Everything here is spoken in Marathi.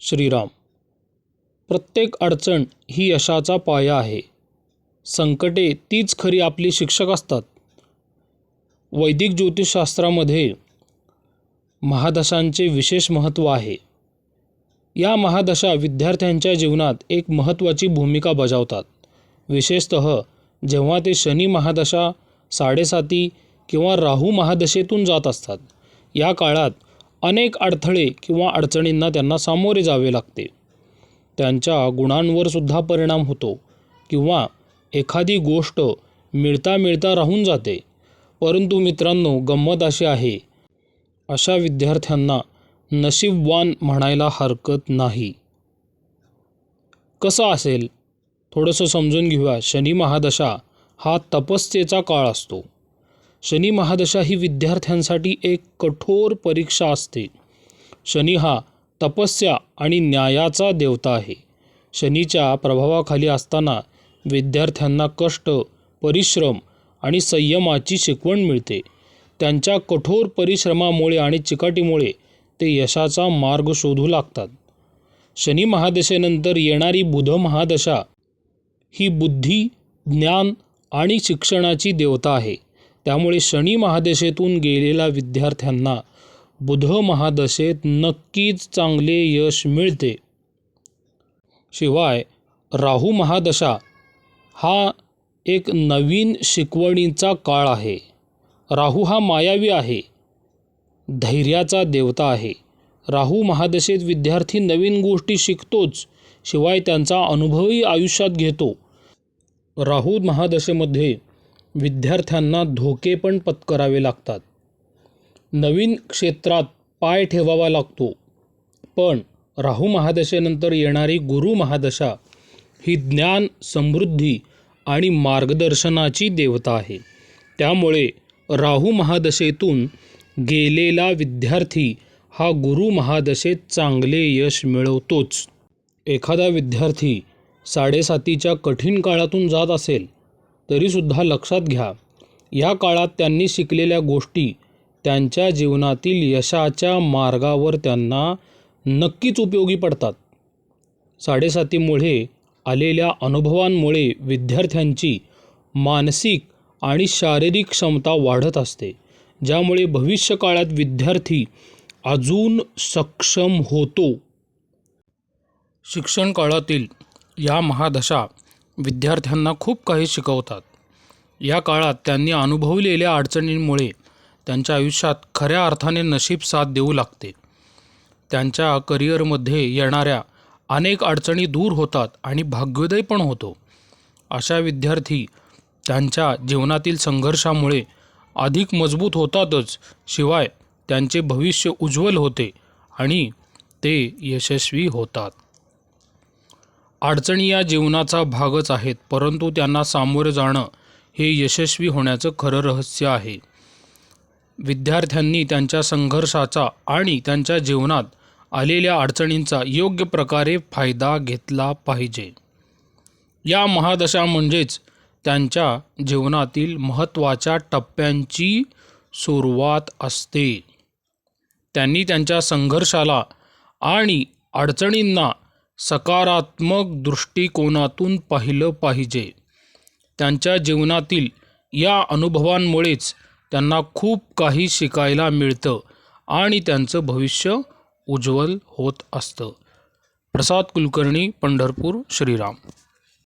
श्रीराम. प्रत्येक अडचण ही यशाचा पाया आहे. संकटे तीच खरी आपली शिक्षक असतात. वैदिक ज्योतिषशास्त्रामध्ये महादशांचे विशेष महत्त्व आहे. या महादशा विद्यार्थ्यांच्या जीवनात एक महत्त्वाची भूमिका बजावतात. विशेषत जेव्हा ते शनी महादशा साडेसाती किंवा राहू महादशेतून जात असतात. या काळात अनेक अडथळे किंवा अडचणींना त्यांना सामोरे जावे लागते. त्यांच्या गुणांवर सुद्धा परिणाम होतो किंवा एखादी गोष्ट मिळता मिळता राहून जाते. परंतु मित्रांनो गंमत अशी आहे अशा विद्यार्थ्यांना नशीबवान म्हणायला हरकत नाही. कसं असेल? थोडंसं समजून घेऊया. शनी महादशा हा तपस्येचा काळ असतो. शनी महादशा ही विद्यार्थ्यांसाठी एक कठोर परीक्षा असते. शनी हा तपस्या आणि न्यायाचा देवता आहे. शनीच्या प्रभावाखाली असताना विद्यार्थ्यांना कष्ट परिश्रम आणि संयमाची शिकवण मिळते. त्यांच्या कठोर परिश्रमामुळे आणि चिकाटीमुळे ते यशाचा मार्ग शोधू लागतात. शनी महादशेनंतर येणारी बुध महादशा ही बुद्धी ज्ञान आणि शिक्षणाची देवता आहे. त्यामुळे शनी महादशेतून गेलेल्या विद्यार्थ्यांना बुध महादशेत नक्कीच चांगले यश मिळते. शिवाय राहू महादशा हा एक नवीन शिकवणीचा काळ आहे. राहू हा मायावी आहे. धैर्याचा देवता आहे. राहू महादशेत विद्यार्थी नवीन गोष्टी शिकतोच शिवाय त्यांचा अनुभवही आयुष्यात घेतो. राहू महादशेमध्ये विद्यार्थ्यांना धोके पण पत्करावे लागतात. नवीन क्षेत्रात पाय ठेवावा लागतो. पण राहू महादशेनंतर येणारी गुरु महादशा ही ज्ञान समृद्धी आणि मार्गदर्शनाची देवता आहे. त्यामुळे राहू महादशेतून गेलेला विद्यार्थी हा गुरु महादशेत चांगले यश मिळवतोच. एखादा विद्यार्थी साडेसातीच्या कठीण काळातून जात असेल तरीसुद्धा लक्षात घ्या. या काळात त्यांनी शिकलेल्या गोष्टी त्यांच्या जीवनातील यशाच्या मार्गावर त्यांना नक्कीच उपयोगी पडतात. साडेसातीमुळे आलेल्या अनुभवांमुळे विद्यार्थ्यांची मानसिक आणि शारीरिक क्षमता वाढत असते. ज्यामुळे भविष्यकाळात विद्यार्थी अजून सक्षम होतो. शिक्षण काळातील या महादशा विद्यार्थ्यांना खूप काही शिकवतात. या काळात त्यांनी अनुभवलेल्या अडचणींमुळे त्यांच्या आयुष्यात खऱ्या अर्थाने नशीब साथ देऊ लागते. त्यांच्या करिअरमध्ये येणाऱ्या अनेक अडचणी दूर होतात आणि भाग्योदय पण होतो. अशा विद्यार्थी त्यांच्या जीवनातील संघर्षामुळे अधिक मजबूत होतातच शिवाय त्यांचे भविष्य उज्ज्वल होते आणि ते यशस्वी होतात. अडचणी या जीवनाचा भागच आहेत परंतु त्यांना सामोरे जाणं हे यशस्वी होण्याचं खरं रहस्य आहे. विद्यार्थ्यांनी त्यांच्या संघर्षाचा आणि त्यांच्या जीवनात आलेल्या अडचणींचा योग्य प्रकारे फायदा घेतला पाहिजे. या महादशा म्हणजेच त्यांच्या जीवनातील महत्त्वाच्या टप्प्यांची सुरुवात असते. त्यांनी त्यांच्या संघर्षाला आणि अडचणींना सकारात्मक दृष्टिकोनातून पाहिलं पाहिजे. त्यांच्या जीवनातील या अनुभवांमुळेच त्यांना खूप काही शिकायला मिळतं आणि त्यांचं भविष्य उज्ज्वल होत असतं. प्रसाद कुलकर्णी पंढरपूर श्रीराम.